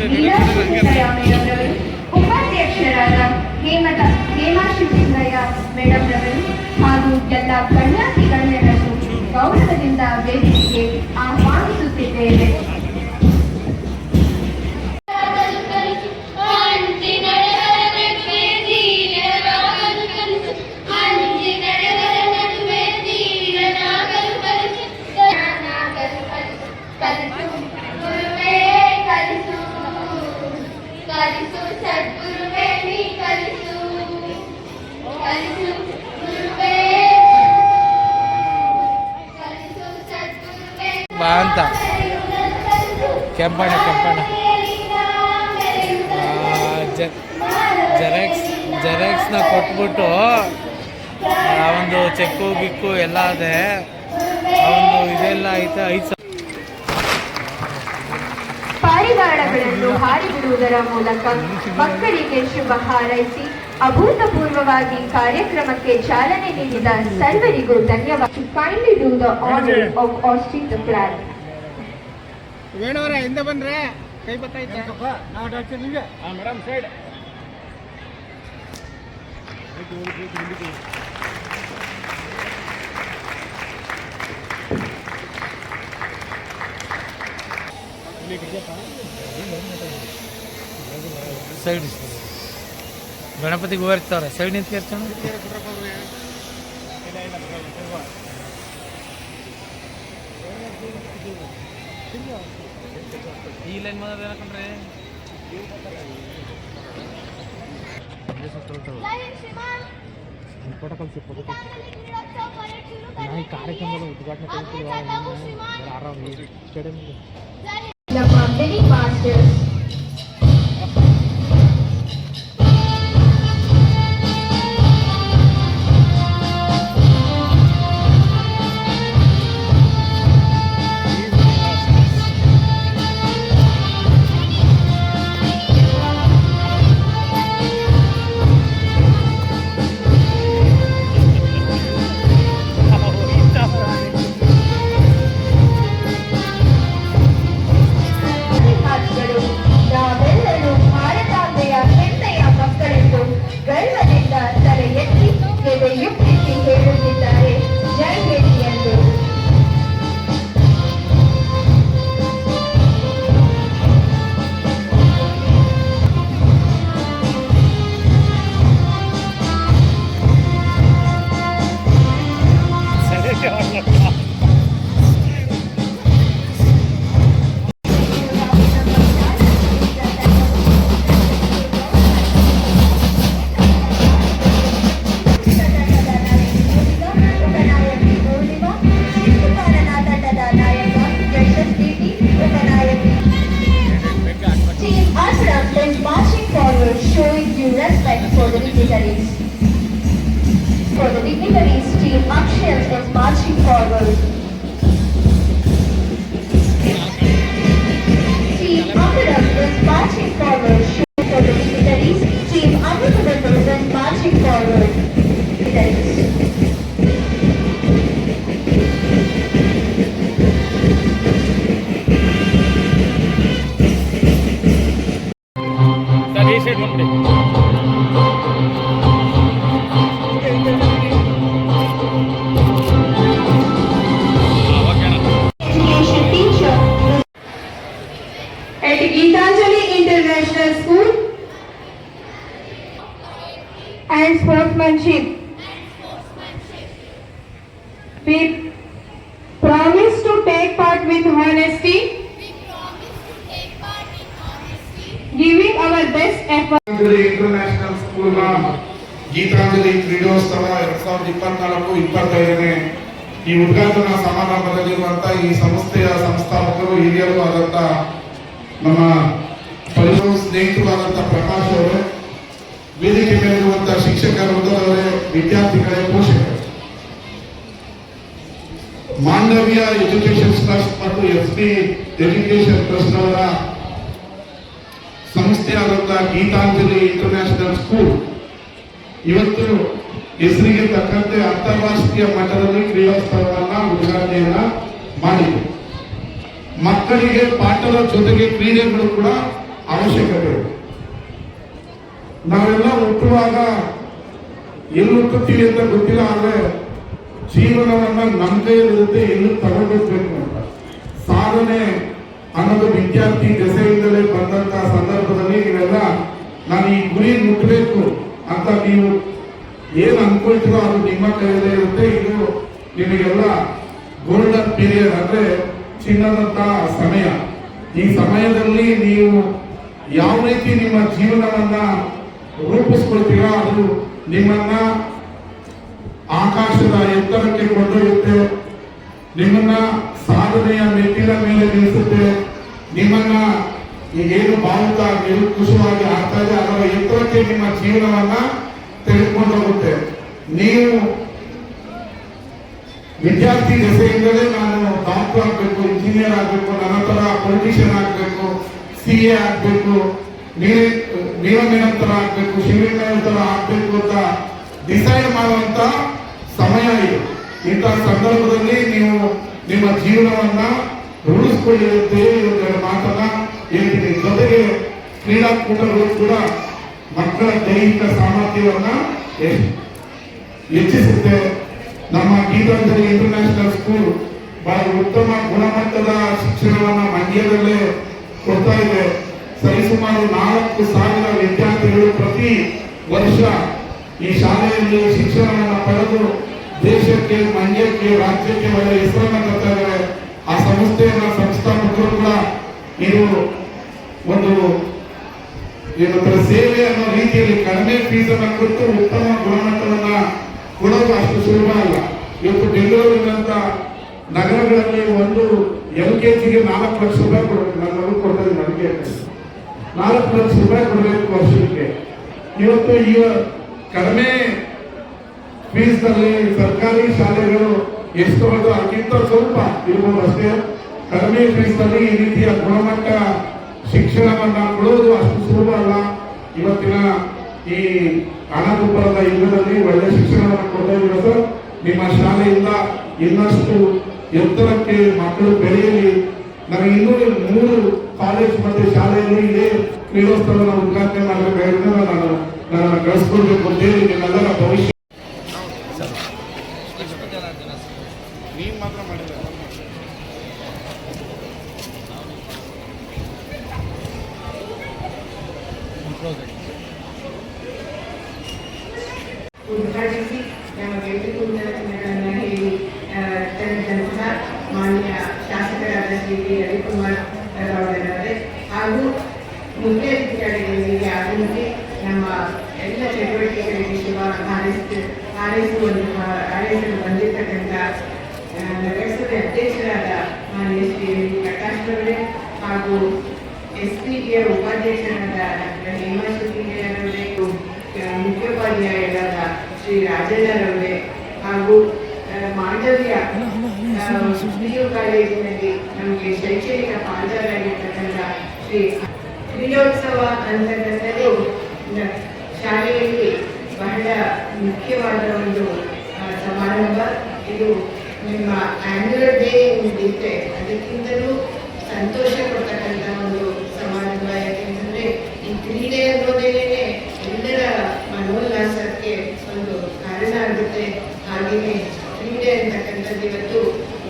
Shrimati doctor Meera Shivasundaraiah madam ರವರು ಉಪಾಧ್ಯಕ್ಷರಾದ ಹೇಮದ Hema ಶಿವಸುಂದರಯ್ಯ madam ರವರು ಹಾಗೂ ಎಲ್ಲ ಗಣ್ಯಾತಿ ಗಣ್ಯರನ್ನು ಗೌರವದಿಂದ ವೇದಿಕೆಗೆ ಆಹ್ವಾನಿಸುತ್ತಿದ್ದೇವೆ ಕೆಂಪಣ್ಣ ಕೆಂಪಣ್ಣ. ಜೆರಾಕ್ಸ್, ಜೆರಾಕ್ಸ್ನ ಕೊಟ್ಬಿಟ್ಟು, ಆ, ಒಂದು ಚೆಕ್ಕು, ಗಿಕ್ಕು ಎಲ್ಲ ಅದೇ. ಆ ಒಂದು ಇದೆಲ್ಲ ಐತೆ, ಐದು ಪಾರಿವಾಳಗಳನ್ನು ಹಾರಿಬಿಡುವುದರ ಮೂಲಕ ಮಕ್ಕಳಿಗೆ ಶುಭ ಹಾರೈಸಿ, ಅಭೂತಪೂರ್ವವಾಗಿ ಕಾರ್ಯಕ್ರಮಕ್ಕೆ ಚಾಲನೆ ನೀಡಿದ ಸರ್ವರಿಗೂ ಧನ್ಯವಾದ. Kindly do the order of the flag ವೇಣುವರ ಹಿಂದೆ ಬಂದ್ರೆ ಕೈ ಬತ್ತೈತೆ ಮೇಡಮ್ ಸೈಡ್. ಸೈಡ್. ಗಣಪತಿಗೆ ಸೈಡ್ ನಿಂತ್ಕೇರ್ತಾನೆ ಈ ಲೈನ್ ಮಾತ್ರ ಏನಕ್ಕಂಡ್ರೆ ಈ ಕಾರ್ಯಕ್ರಮದ ಉದ್ಘಾಟನೆ ಆರಾಮ್ ಸ್ಟೇಡಿಯಂ ಗೀತಾಂಜಲಿ ಕ್ರೀಡೋತ್ಸವ ಎರಡ್ ಸಾವಿರದ ಇಪ್ಪತ್ನಾಲ್ಕು, ಇಪ್ಪತ್ತೈದನೇ ಈ ಉದ್ಘಾಟನಾ ಸಮಾರಂಭದಲ್ಲಿರುವಂತ ಈ ಸಂಸ್ಥೆಯ ಸಂಸ್ಥಾಪಕರು, ಹಿರಿಯರು ಆದಂತ ನಮ್ಮ ಪರಿಸರ ಸ್ನೇಹಿತರು ಆದಂತ ಪ್ರಕಾಶ್ ಅವರು, ವೇದಿಕೆ ಮೇಲಿರುವಂತ ಶಿಕ್ಷಕರು ವಿದ್ಯಾರ್ಥಿಗಳೇ, ಪೋಷಕರು. ಮಾಂಡವ್ಯ ಎಜುಕೇಶನ್ ಟ್ರಸ್ಟ್ ಮತ್ತು ಎಸ್ ಪಿ ಎಜುಕೇಶನ್ ಟ್ರಸ್ಟ್ ಅವರ ಸಂಸ್ಥೆಯಾದಂತಹ ಗೀತಾಂಜಲಿ ಇಂಟರ್ನ್ಯಾಷನಲ್ ಸ್ಕೂಲ್ ಇವತ್ತು ಹೆಸರಿಗೆ ತಕ್ಕಂತೆ ಅಂತಾರಾಷ್ಟ್ರೀಯ ಮಟ್ಟದಲ್ಲಿ ಕ್ರೀಡೋತ್ಸವವನ್ನ ಉದ್ಘಾಟನೆಯನ್ನ ಮಾಡಿದೆ ಮಕ್ಕಳಿಗೆ ಪಾಠದ ಜೊತೆಗೆ ಕ್ರೀಡೆಗಳು ಕೂಡ ಅವಶ್ಯಕತೆ. ನಾವೆಲ್ಲ ಹುಟ್ಟುವಾಗ ಎಲ್ಲಿ ಹುಟ್ಟುತ್ತೀವಿ ಅಂತ ಗೊತ್ತಿಲ್ಲ, ಆದ್ರೆ ಜೀವನವನ್ನ ನಮ್ಮದೇ ಇರುತ್ತೆ, ಎಲ್ಲಿ ತಗೊಂಡಿರ್ಬೇಕು ಅಂತ. ಸಾಧನೆ ಅನ್ನೋದು ವಿದ್ಯಾರ್ಥಿ ದೆಸೆಯಿಂದಲೇ ಬಂದಂತಹ ಸಂದರ್ಭದಲ್ಲಿ ಇವೆಲ್ಲ ನಾನು ಈ ಗುರಿ ಮುಟ್ಟಬೇಕು ಅಂತ ನೀವು ಏನು ಅನ್ಕೊಳ್ತೀರೋ ಅದು ನಿಮ್ಮ ಕೈಯಲ್ಲೇ ಇರುತ್ತೆ. ಇದು ನಿಮಗೆಲ್ಲ ಗೋಲ್ಡನ್ ಪೀರಿಯಡ್ ಅಂದ್ರೆ ಚಿನ್ನದಂತ ಸಮಯ. ಈ ಸಮಯದಲ್ಲಿ ನೀವು ಯಾವ ರೀತಿ ನಿಮ್ಮ ಜೀವನವನ್ನ ರೂಪಿಸ್ಕೊಳ್ತೀರಾ ಅದು ನಿಮ್ಮನ್ನ ಆಕಾಶದ ಎತ್ತರಕ್ಕೆ ಕೊಂಡೊಯ್ಯುತ್ತೆ. ನಿಮ್ಮನ್ನ ಸಾಧನೆಯ ಮೆಟ್ಟಿಲ ಮೇಲೆ ನಿಲ್ಲಿಸುತ್ತೆ. ನಿಮ್ಮನ್ನ ಈಗೇನು ಏನು ನಿರುಕುಶವಾಗಿ ಆಗ್ತಾ ಇದೆ ಅದರ ಎತ್ತರಕ್ಕೆ ನಿಮ್ಮ ಜೀವನವನ್ನ ತೆಗೆದುಕೊಂಡು ಹೋಗುತ್ತೆ. ನೀವು ವಿದ್ಯಾರ್ಥಿ ದೆಸೆಯಿಂದಲೇ ನಾನು ಡಾಕ್ಟರ್ ಆಗಬೇಕು ಇಂಜಿನಿಯರ್ ಆಗಬೇಕು, ನನ್ನ ತರ ಪೊಲಿಟಿಷಿಯನ್ ಆಗಬೇಕು ಸಿ ಎ ಆಗಬೇಕು ನಿರಂತರ ಆಗಬೇಕು ಶಿವಲಿಂಗರ ಆಗಬೇಕು ಅಂತ ಡಿಸೈಡ್ ಮಾಡುವಂತ ಸಮಯ ಇದು. ಇಂಥ ಸಂದರ್ಭದಲ್ಲಿ ನೀವು ನಿಮ್ಮ ಜೀವನವನ್ನ ರೂಢಿಸ್ಕೊಳ್ಳಿ ಮಾತ್ರ ಹೇಳ್ತೀನಿ ಜೊತೆಗೆ ಕ್ರೀಡಾಕೂಟಗಳು ಕೂಡ ಮಕ್ಕಳ ದೈಹಿಕ ಸಾಮರ್ಥ್ಯವನ್ನ ಹೆಚ್ಚಿಸುತ್ತೆ. ನಮ್ಮ ಗೀತಾಂಜಲಿ ಇಂಟರ್ನ್ಯಾಷನಲ್ ಸ್ಕೂಲ್ ಬಹಳ ಉತ್ತಮ ಗುಣಮಟ್ಟದ ಶಿಕ್ಷಣವನ್ನ ಮಂಡ್ಯದಲ್ಲೇ ಕೊಡ್ತಾ ಇದೆ. ಸರಿಸುಮಾರು ನಾಲ್ಕು ಸಾವಿರ ವಿದ್ಯಾರ್ಥಿಗಳು ಪ್ರತಿ ವರ್ಷ ಈ ಶಾಲೆಯಲ್ಲಿ ಶಿಕ್ಷಣವನ್ನು ಪಡೆದು ದೇಶಕ್ಕೆ, ಮಂಡ್ಯಕ್ಕೆ, ರಾಜ್ಯಕ್ಕೆ ಒಳ್ಳೆ ಹೆಸರನ್ನು ತರ್ತಾ ಇದ್ದಾರೆ. ಆ ಸಂಸ್ಥೆಯ ಸಂಸ್ಥಾಪಕರು ಕೂಡ ಇದು ಒಂದು ಏನು ಸೇವೆ ಅನ್ನೋ ರೀತಿಯಲ್ಲಿ ಕಡಿಮೆ ಫೀಸ್ ಅನ್ನ ಕೊಟ್ಟು ಉತ್ತಮ ಗುಣಮಟ್ಟವನ್ನ ಕೊಡೋದು ಅಷ್ಟು ಸುಲಭ ಅಲ್ಲ. ಇವತ್ತು ಬೆಂಗಳೂರಿನಂತ ನಗರಗಳಲ್ಲಿ ಒಂದು ಎಲ್ ಕೆ ಜಿಗೆ ನಾಲ್ಕು ಲಕ್ಷ ರೂಪಾಯಿ ಕೊಡಬೇಕು. ನನ್ನ ಮಗು ಕೊಡ್ತಾರೆ ನನಗೆ ನಾಲ್ಕು ಲಕ್ಷ ರೂಪಾಯಿ ಕೊಡಬೇಕು ವರ್ಷಕ್ಕೆ. ಇವತ್ತು ಈ ಕಡಿಮೆ ಫೀಸ್ನಲ್ಲಿ ಸರ್ಕಾರಿ ಶಾಲೆಗಳು ಎಷ್ಟು ಅದು ಅದಕ್ಕಿಂತ ಸ್ವಲ್ಪ ಇರ್ಬೋದು ಅಷ್ಟೇ. ಕಡಿಮೆ ಫೀಸ್ನಲ್ಲಿ ಈ ರೀತಿಯ ಗುಣಮಟ್ಟ ಶಿಕ್ಷಣವನ್ನ ಕೊಡೋದು ಅಷ್ಟು ಸುಲಭ ಅಲ್ಲ. ಇವತ್ತಿನ ಈ ಹಣದುಬ್ಬರದ ಯುಗದಲ್ಲಿ ಒಳ್ಳೆ ಶಿಕ್ಷಣವನ್ನು ಕೊಡ್ತಾ ಸರ್? ನಿಮ್ಮ ಶಾಲೆಯಿಂದ ಇನ್ನಷ್ಟು ಎತ್ತರಕ್ಕೆ ಮಕ್ಕಳು ಬೆಳೆಯಲಿ. ನಮಗೆ ಇನ್ನೂ ಮೂರು ಕಾಲೇಜ್ ಮತ್ತೆ ಶಾಲೆಯಲ್ಲಿ ಇದೇ ಕ್ರೀಡೋತ್ಸವನ ಉದ್ಘಾಟನೆ ಮಾಡಬೇಕಾಗಿರೋದ್ರಿಂದ ನಾನು ನನ್ನ ಕಳಿಸ್ಕೊಳ್ಬೇಕು ಅಂತೇಳಿ ನಿಮ್ಮೆಲ್ಲರ ಭವಿಷ್ಯ ತಂದಂತಹ ಮಾನ್ಯ ಶಾಸಕರಾದ ಶ್ರೀ ಡಿ ರವಿಕುಮಾರ್ ಗೌಡರವರೇ ಹಾಗೂ ಮುಖ್ಯ ಅಧಿಕಾರಿಗಳಿಗೆ ಆಗಮಿಸಿ ನಮ್ಮ ಎಲ್ಲ ಚಟುವಟಿಕೆಗಳಿಗೆ ಶುಭ ಹಾರೈಸಿ ಹಾರೈಸುವಂತಹ ಹಾರೈಸಲು ಬಂದಿರತಕ್ಕಂಥ ನಗರಸಭೆ ಅಧ್ಯಕ್ಷರಾದ ಮಾನ್ಯ ಶ್ರೀ ಪ್ರಕಾಶ್ ಅವರೇ ಹಾಗೂ ಎಸ್ ಪಿ ಟಿಯ ಉಪಾಧ್ಯಕ್ಷರಾದ ಡಾಕ್ಟರ್ ಮುಖ್ಯೋಪಾಧ್ಯಾಯರಾದ ಶ್ರೀ ರಾಜಣ್ಣರವರೇ ಹಾಗೂ ಮಾಂಡವ್ಯ ಪಿಯು ಕಾಲೇಜಿನಲ್ಲಿ ನಮಗೆ ಶೈಕ್ಷಣಿಕ ಪಾಲ್ದಾರಾಗಿರ್ತಕ್ಕಂಥ ಶ್ರೀ ಕ್ರೀಡೋತ್ಸವ ಅಂತಕ್ಕಂಥದ್ದು ಶಾಲೆಯಲ್ಲಿ ಬಹಳ ಮುಖ್ಯವಾದ ಒಂದು ಸಮಾರಂಭ. ಇದು ನಿಮ್ಮ ಆನ್ಯುವಲ್ ಡೇ ಏನಿದೆ ಅದಕ್ಕಿಂತಲೂ ಸಂತೋಷ ಕೊಡ್ತಕ್ಕಂಥ ಒಂದು ಸಮಾರಂಭ. ಯಾಕೆಂತಂದ್ರೆ ಈ ಕ್ರೀಡೆ ಅಂತಕ್ಕಂಥದ್ದು ಇವತ್ತು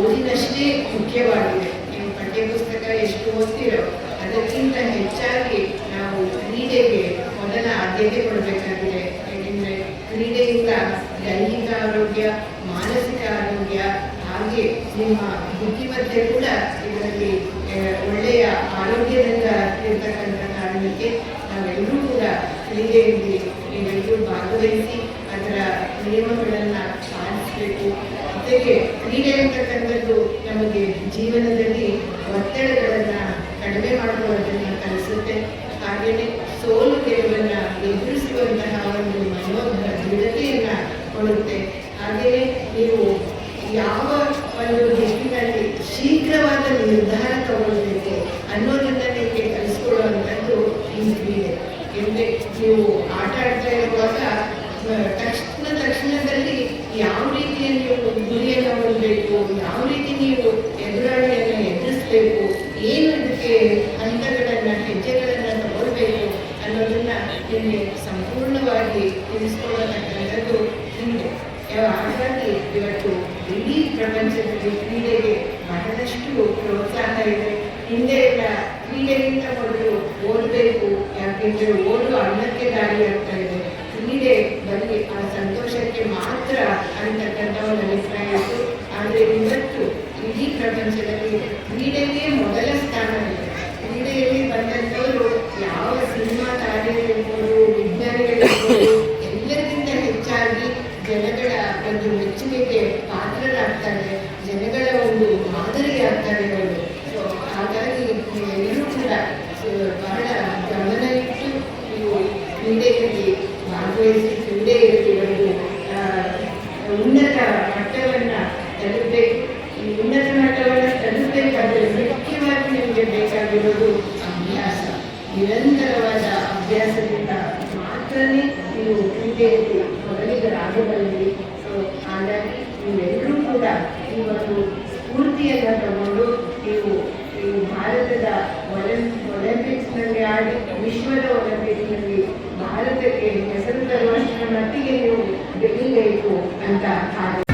ಓದಿನಷ್ಟೇ ಮುಖ್ಯವಾಗಿದೆ. ನೀವು ಪಠ್ಯಪುಸ್ತಕ ಎಷ್ಟು ಓದ್ತೀರೋ ಅದಕ್ಕಿಂತ ಹೆಚ್ಚಾಗಿ ನಾವು ಕ್ರೀಡೆಗೆ ಮೊದಲ ಆದ್ಯತೆ ಕೊಡಬೇಕಾಗಿದೆ ಯಾಕೆಂದ್ರೆ ಕ್ರೀಡೆಯಿಂದ ದೈಹಿಕ ಆರೋಗ್ಯ ಮಾನಸಿಕ ಆರೋಗ್ಯ ಹಾಗೆ ನಿಮ್ಮ ಬುದ್ಧಿಮತ್ತೆ ಕೂಡ ಇದರಲ್ಲಿ ಆ, ಒಳ್ಳೆಯ ಆರೋಗ್ಯದಿಂದ ಇರ್ತಕ್ಕಂಥ ಕಾರಣಕ್ಕೆ ನಾವೆಲ್ಲರೂ ಕೂಡ ಕ್ರೀಡೆಯಲ್ಲಿ ನೀವೆಲ್ಲರೂ ಭಾಗವಹಿಸಿ ಅದರ ನಿಯಮಗಳನ್ನು ಪಾಲಿಸಬೇಕು ಜೊತೆಗೆ ಕ್ರೀಡೆ ಅಂತಕ್ಕಂಥದ್ದು ನಮಗೆ ಜೀವನದಲ್ಲಿ ಒತ್ತಡಗಳನ್ನು ಕಡಿಮೆ ಮಾಡುವುದನ್ನು ಕಲಿಸುತ್ತೆ ಹಾಗೆಯೇ ಸೋಲು ಗೆಲುವನ್ನು ಎದುರಿಸುವಂತಹ ಒಂದು ಮನೋಭ ದೃಢತೆಯನ್ನು ಕೊಡುತ್ತೆ. ಹಾಗೆಯೇ ನೀವು ಯಾವ ಒಂದು ನಿಟ್ಟಿನಲ್ಲಿ ಶೀಘ್ರವಾದ ನಿರ್ಧಾರ ತಗೊಳ್ಬೇಕು ಅನ್ನೋದನ್ನ ನಿಮಗೆ ಕಲಿಸ್ಕೊಳ್ಳುವಂಥದ್ದು ಈ ಕ್ರೀಡೆ. ನೀವು ಆಟ ಆಡ್ತಾ ಇರುವಾಗ ತಕ್ಷಣ ತಕ್ಷಣದಲ್ಲಿ ಯಾವ ರೀತಿಯಲ್ಲಿ ನೀವು ಗುರಿಯನ್ನು ಹೊಂದಬೇಕು ಯಾವ ರೀತಿ ನೀವು ಎದುರಾಳಿಯನ್ನು ಎದುರಿಸಬೇಕು, ಏನು ಇದಕ್ಕೆ ಹಂತಗಳನ್ನು, ಹೆಜ್ಜೆಗಳನ್ನು ತಗೊಳ್ಬೇಕು ಅನ್ನೋದನ್ನ ನಿಮಗೆ ಸಂಪೂರ್ಣವಾಗಿ ತಿಳಿಸ್ಕೊಡತಕ್ಕಂಥದ್ದು ನಿಮಗೆ ಹಾಗಾಗಿ ಇವತ್ತು ಇಡೀ ಪ್ರಪಂಚದಲ್ಲಿ ಕ್ರೀಡೆಗೆ ಬಹಳಷ್ಟು ಪ್ರೋತ್ಸಾಹ ಇದೆ. ಹಿಂದೆ ಎಲ್ಲ ಕ್ರೀಡೆಗಿಂತ ಮೊದಲು ಓದಬೇಕು, ಯಾಕೆಂದರೆ ಓದು ಅನ್ನಕ್ಕೆ ದಾರಿ ಆಗ್ತಾ ಇದೆ. ಕ್ರೀಡೆ ಬರಲಿ ಆ, ಸಂತೋಷಕ್ಕೆ ಮಾತ್ರ ಅಂತಕ್ಕಂಥ ಒಂದು ಅಭಿಪ್ರಾಯ ಇತ್ತು. ಆದರೆ ಇವತ್ತು ಇಡೀ ಪ್ರಪಂಚದಲ್ಲಿ ಕ್ರೀಡೆಗೆ ಮೊದಲ ಸ್ಥಾನ ಇದೆ ಕ್ರೀಡೆಯಲ್ಲಿ ಬಂದಂಥವರು ಯಾವ ಸಿನಿಮಾ ತಾರೆಗಳಿರ್ಬೋದು ವಿಜ್ಞಾನಿಗಳಿರ್ಬೋದು ಎಲ್ಲರಿಗಿಂತ ಹೆಚ್ಚಾಗಿ ಜನಗಳ ಒಂದು ಮೆಚ್ಚುಗೆಗೆ ಪಾತ್ರರಾಗ್ತಾರೆ ಜನಗಳ ಒಂದು ಮಾದರಿಯಾಗ್ತಾರೆ ಅವರು ಸೊ ಹಾಗಾಗಿ ನೀವೆಲ್ಲರೂ ಕೂಡ ಸೊ, ಬಹಳ ಗಮನ ಇಟ್ಟು ನೀವು ಕ್ರೀಡೆಯಲ್ಲಿ ಭಾಗವಹಿಸಿ ಕ್ರೀಡೆಯಲ್ಲಿ ಒಂದು ಆ, ಉನ್ನತ ಮಟ್ಟವನ್ನ ತಲುಪಬೇಕು ಈ ಉನ್ನತ ಮಟ್ಟವನ್ನು ತಲುಪಬೇಕಾದ್ರೆ ಮುಖ್ಯವಾಗಿ ನಿಮಗೆ ಬೇಕಾಗಿರೋದು ಅಭ್ಯಾಸ. ನಿರಂತರವಾದ ಅಭ್ಯಾಸದಿಂದ ಮಾತ್ರನೇ ನೀವು ಕ್ರೀಡೆಯಲ್ಲಿ ಮೊದಲಿಗರಾಗಬಲ್ಲಿರಿ ಸೊ ಹಾಗಾಗಿ ನೀವೆಲ್ಲರೂ ಕೂಡ ಈ ಒಂದು ಸ್ಫೂರ್ತಿಯನ್ನು ತಗೊಂಡು ನೀವು ಈ ಭಾರತದ ಒಲಿಂ, ಒಲಿಂಪಿಕ್ಸ್ನಲ್ಲಿ ಆಡಿ, ವಿಶ್ವದ ಒಲಿಂಪಿಕ್ಸ್ನಲ್ಲಿ ಭಾರತಕ್ಕೆ ಹೆಸರು ತರುವಷ್ಟರ ಮಟ್ಟಿಗೆ ನೀವು ಬೆಳಿಬೇಕು ಅಂತ